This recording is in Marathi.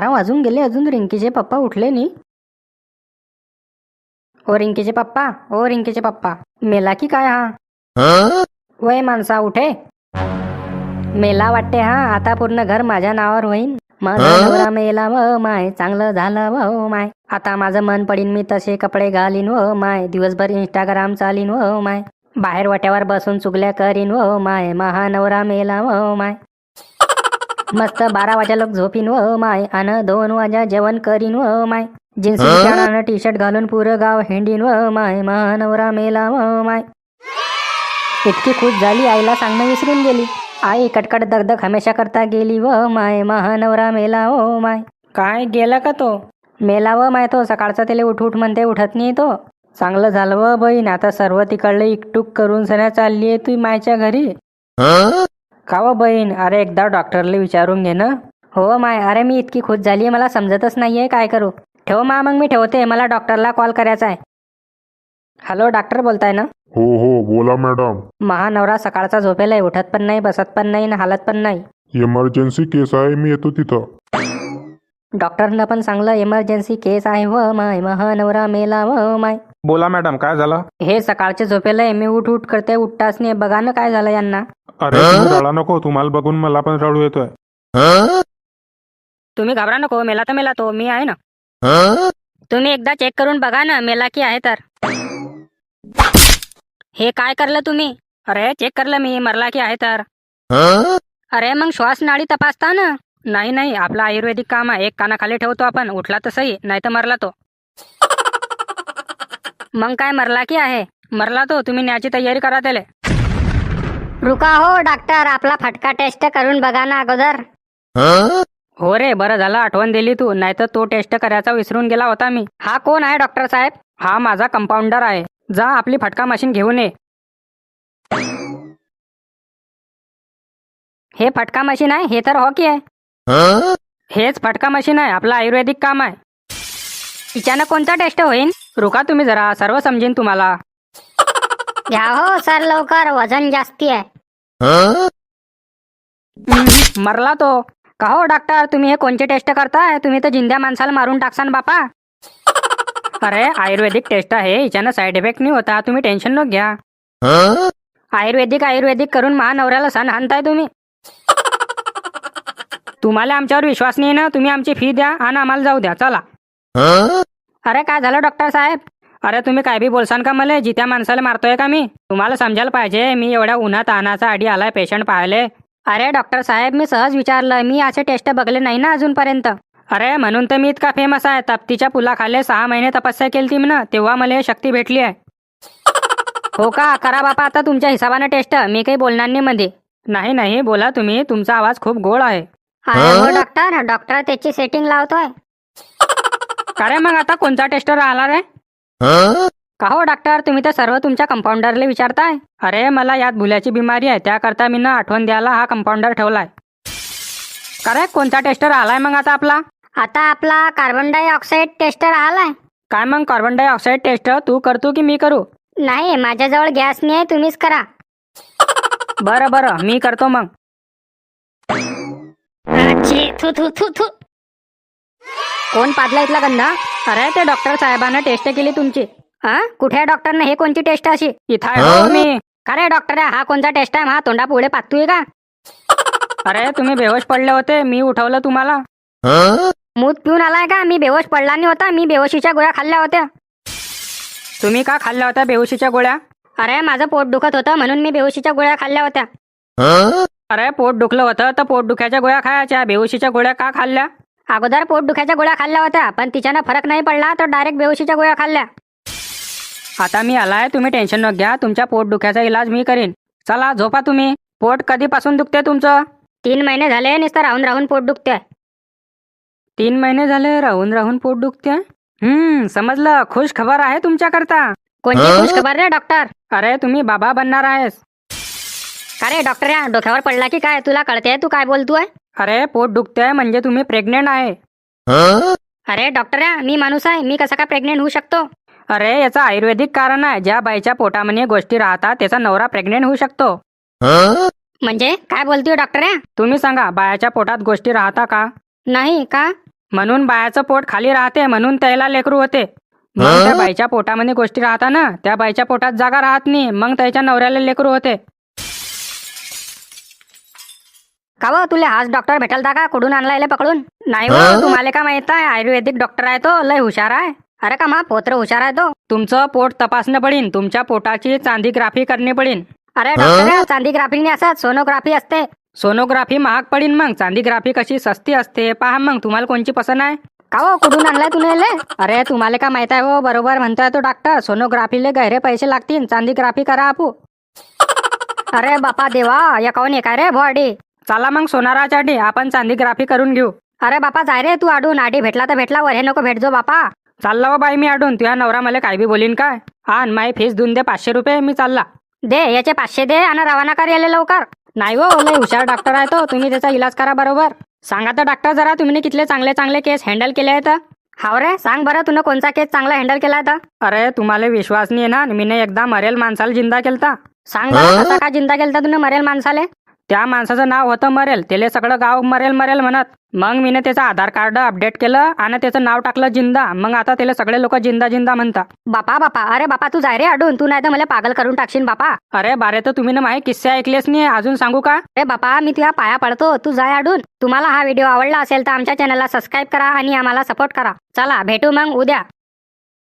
बारा वाजून गेले अजून. रिंकीचे पप्पा उठले नाही ओ रिंकीचे पप्पा ओ रिंकीचे पप्पा मेला की काय हा? वय माणसा उठे. मेला वाटते हा आता पूर्ण घर माझ्या नावावर होईन. माझा मेला व माय चांगलं झालं व माय. आता माझं मन पडीन मी तसे कपडे घालीन व माय. दिवसभर इंस्टाग्राम चालीन व माय. बाहेर वाट्यावर बसून चुगल्या करीन व माय. महानवरा मेला व माय. मस्त बारा वाजा लोक झोपीन व माय अन दोन वाजा जेवण करीन व माय. जीन्स टी शर्ट घालून पुरं गाव हेंडीन व माय. महानवरा मेला व माय. इतकी खुश झाली आईला सांगणं विसरून गेली. आई कटकट दगदग हमेशा करता गेली व माय. महानवरा मेला ओ माय. काय गेला का तो? मेला व माय तो. सकाळचा त्याला उठ उठ म्हणते उठत नाही तो. चांगलं झालं व बहीण. आता सर्व तिकडले इकटूक करून सण्या चालली आहे तू मायच्या घरी. का व बहीण अरे एकदा डॉक्टरला विचारून घे ना. हो माय अरे मी इतकी खुश झाली मला समजतच नाहीये काय करू? ठेव मा मग मी ठेवते मला डॉक्टरला कॉल करायचा आहे. हॅलो डॉक्टर बोलताय ना? हो हो बोला मॅडम. महानवरा सकाळचा झोपेला उठत पण नाही बसत पण नाही आणि हालत पण नाही. इमर्जन्सी केस आहे मी येतो तिथं. डॉक्टरनं पण सांगलं इमर्जन्सी केस आहे व माय महानवरा मेला व माय. बोला मॅडम काय झालं? हे सकाळचे झोपेला एम उठ उठ करते उठताच नाही बघा ना काय झालं यांना. अरे तुम्ही रडा नको तुम्हाला बघून मला पण रडू येतोय. तुम्ही घाबरा नको मेला तर मेला तो मी आहे ना. तुम्ही एकदा चेक करून बघा ना मेला की आहे तर. हे काय करलं तुम्ही? अरे चेक करलं मी मरला की आहे तर. अरे मग श्वास नाडी तपासता ना. नाही नाही आपलं आयुर्वेदिक काम आहे. एक कानाखाली ठेवतो आपण उठला तर सही नाही तर मरला तो. मग काय मरला की आहे? मरला तो तुम्ही न्याची तयारी करा त्याला. रुका हो डॉक्टर आपला फटका टेस्ट करून बघा ना अगोदर. हो रे बरं झालं आठवण दिली तू. नाहीतर तो टेस्ट करायचा विसरून गेला होता मी. हा कोण आहे डॉक्टर साहेब? हा माझा कंपाऊंडर आहे. जा आपली फटका मशीन घेऊन ये. हे फटका मशीन आहे हे तर हॉकी आहे. हेच फटका मशीन आहे आपलं आयुर्वेदिक काम आहे. तिच्यानं कोणता टेस्ट होईल रुका तुम्ही जरा? सर्व समजेन तुम्हाला. घ्या हो सर लवकर वजन जास्ती आहे. हम्म, मरला तो. का हो डॉक्टर तुम्ही हे कोणते टेस्ट करताय? तुम्ही तर जिंद्या माणसाला मारून टाकसान बापा. अरे आयुर्वेदिक टेस्ट आहे. हिच्यानं साईड इफेक्ट नाही होता. तुम्ही टेन्शन नको घ्या. आयुर्वेदिक आयुर्वेदिक करून महानवऱ्याला सण हाणताय तुम्ही. तुम्हाला आमच्यावर विश्वास नाही ना? तुम्ही आमची फी द्या आणि आम्हाला जाऊ द्या. चला. अरे काय झालं डॉक्टर साहेब? अरे तुम्ही काय बी बोलसान का मला? जित्या माणसाला मारतोय का मी? तुम्हाला समजायला पाहिजे मी एवढ्या उन्हात आणाचा आडी आलाय पेशंट पाहिले अरे डॉक्टर साहेब मी सहज विचारलं मी असे टेस्ट बघले नाही ना अजूनपर्यंत. अरे म्हणून तर मी इतका फेमस आहे. तप्तीच्या पुलाखाली सहा महिने तपस्या केली ती ना तेव्हा मला हे शक्ती भेटली आहे. हो का? करा बापा आता तुमच्या हिसाबानं टेस्ट मी काही बोलणार नाही मध्ये नाही नाही बोला तुम्ही. तुमचा आवाज खूप गोड आहे. अरे हो? डॉक्टर. डॉक्टर त्याची सेटिंग लावतोय. का रे मग आता कोणता टेस्ट राहिला रे? का हो डॉक्टर तुम्ही तर सर्व तुमच्या कंपाऊंडरला विचारताय. अरे मला यात भुल्याची बिमारी आहे. त्याकरता मी ना आठवण द्यायला हा कंपाऊंडर ठेवलाय. का रे कोणता टेस्ट राहिलाय मग आता आपला? आता आपला कार्बन डायऑक्साईड टेस्ट राहिलाय काय मग कार्बन डायऑक्साईड टेस्ट तू करतो की मी करू? नाही माझ्याजवळ गॅस नाही आहे तुम्हीच करा. बरं बरं मी करतो मग. थू थू थू थू. कोण पाजला इथला गंधा? अरे ते डॉक्टर साहेबांना टेस्ट केली तुमची. हा? कुठे डॉक्टरने हे कोणती टेस्ट अशी? इथं आहे हो? मी. का रे डॉक्टर हा कोणता टेस्ट आहे? हा तोंडा पुढे पाततोय का? अरे तुम्ही बेहोश पडले होते. मी उठवलं तुम्हाला. मूत पिऊन आलाय का? मी बेहोश पडला नाही होता. मी बेहोशीच्या गोळ्या खाल्ल्या होत्या. तुम्ही का खाल्ल्या होत्या बेहोशीच्या गोळ्या? अरे माझं पोट दुखत होतं म्हणून मी बेहोशीच्या गोळ्या खाल्ल्या होत्या. अरे पोट दुखलं होतं तर पोट दुखायच्या गोळ्या खायच्या. बेहोशीच्या गोळ्या का खाल्ल्या? अगोदर पोट दुखायच्या गोळ्या खाल्ल्या होत्या पण तिच्यानं फरक नाही पडला तर डायरेक्ट बेहोशीच्या गोळ्या खाल्ल्या. आता मी आलाय तुम्ही टेन्शन न घ्या तुमच्या पोट दुखायचा इलाज मी करीन. चला झोपा तुम्ही. पोट कधीपासून दुखते तुमचं? तीन महिने झाले नुसतं राहून राहून पोट दुखतंय. तीन महिने झाले राहून राहून पोट दुखते हम्म समजलं. खुश खबर आहे तुमच्याकरता. कोणती खुश खबर रे डॉक्टर अरे तुम्ही बाबा बनणार आहेस. का रे डॉक्टर डोक्यावर पडला की काय? तुला कळते तू काय बोलतोय? अरे पोट दुखते म्हणजे तुम्ही प्रेग्नेंट आहे. अरे डॉक्टर मी माणूस आहे. मी कसा काय प्रेग्नेंट होऊ शकतो? अरे याचं आयुर्वेदिक कारण आहे. ज्या बाईच्या पोटामध्ये गोष्टी राहतात त्याचा नवरा प्रेग्नेंट होऊ शकतो. म्हणजे? काय बोलतोय डॉक्टर तुम्ही सांगा बायाच्या पोटात गोष्टी राहता का? नाही का? म्हणून बायाचं पोट खाली राहते म्हणून त्याला लेकरू होते. मग त्या बाईच्या पोटामध्ये गोष्टी राहतात ना त्या बाईच्या पोटात जागा राहत नाही मग त्याच्या नवऱ्याला लेकरू होते. का व तुले हाच डॉक्टर भेटलता का? कुठून आणलाय पकडून? नाही हो? तुम्हाला का माहीत आहे? आयुर्वेदिक डॉक्टर आहे तो लय हुशार आहे. अरे का मा पोत्र हुशार आहे तो. तुमचं पोट तपासणं पडीन तुमच्या पोटाची चांदीग्राफी करणे पडीन. अरे डॉक्टर चांदीग्राफी नाही असत सोनोग्राफी असते. सोनोग्राफी महाग पडीन मग चांदीग्राफी कशी सस्ती असते? पहा मग तुम्हाला कोणची पसंत आहे? का हो कुठून आणलाय ले अरे तुम्हाला का माहीत आहे हो बरोबर म्हणतोय तो डॉक्टर सोनोग्राफीले गहरे पैसे लागतील चांदीग्राफी करा आपू. अरे बापा देवा या काऊन एक रे भोआडी चला मग सोनारासाठी आपण चांदीग्राफी करून घेऊ. अरे बापा जाय रे तू आडून. आडी भेटला तर भेटला वर हे नको भेटजो बापा. चालला हो बाई मी अडून तुझ्या नवरा मला काय बी बोलीन काय? आण माई फीस देऊन दे पाचशे रुपये मी चालला. दे याचे पाचशे दे आणि रवाना कर याले लवकर. नाही हो लय हुशार डॉक्टर आहे तो. तुम्ही त्याचा इलाज करा बरोबर. सांगा तर डॉक्टर जरा तुम्ही कितले चांगले चांगले केस हँडल केले आहेत? हाव रे सांग बरं तुनं कोणचा केस चांगला हँडल केलाय तर? अरे तुम्हाला विश्वास नाही ना. मीने एकदा मरेल माणसाला जिंदा केलता. सांग बरं कसा का चिंता केलता तुनं मरेल माणसाले? त्या माणसाचं नाव होतं मरेल. त्याला सगळं गाव मरेल मरेल म्हणत. मग मीने त्याचं आधार कार्ड अपडेट केलं आणि त्याचं नाव टाकलं जिंदा. मग आता त्याला सगळे लोक जिंदा जिंदा म्हणता बापा बापा अरे बापा तू जाय रे अडून. तू नाही तर मला पागल करून टाकशील बापा. अरे बारे तर तुम्ही ना माही किस्से ऐकलेच नाही अजून सांगू का? अरे बापा मी तुझ्या पाया पडतो. तू जाय अडून. तुम्हाला हा व्हिडिओ आवडला असेल तर आमच्या चॅनलला सबस्क्राईब करा आणि आम्हाला सपोर्ट करा. चला भेटू मग उद्या.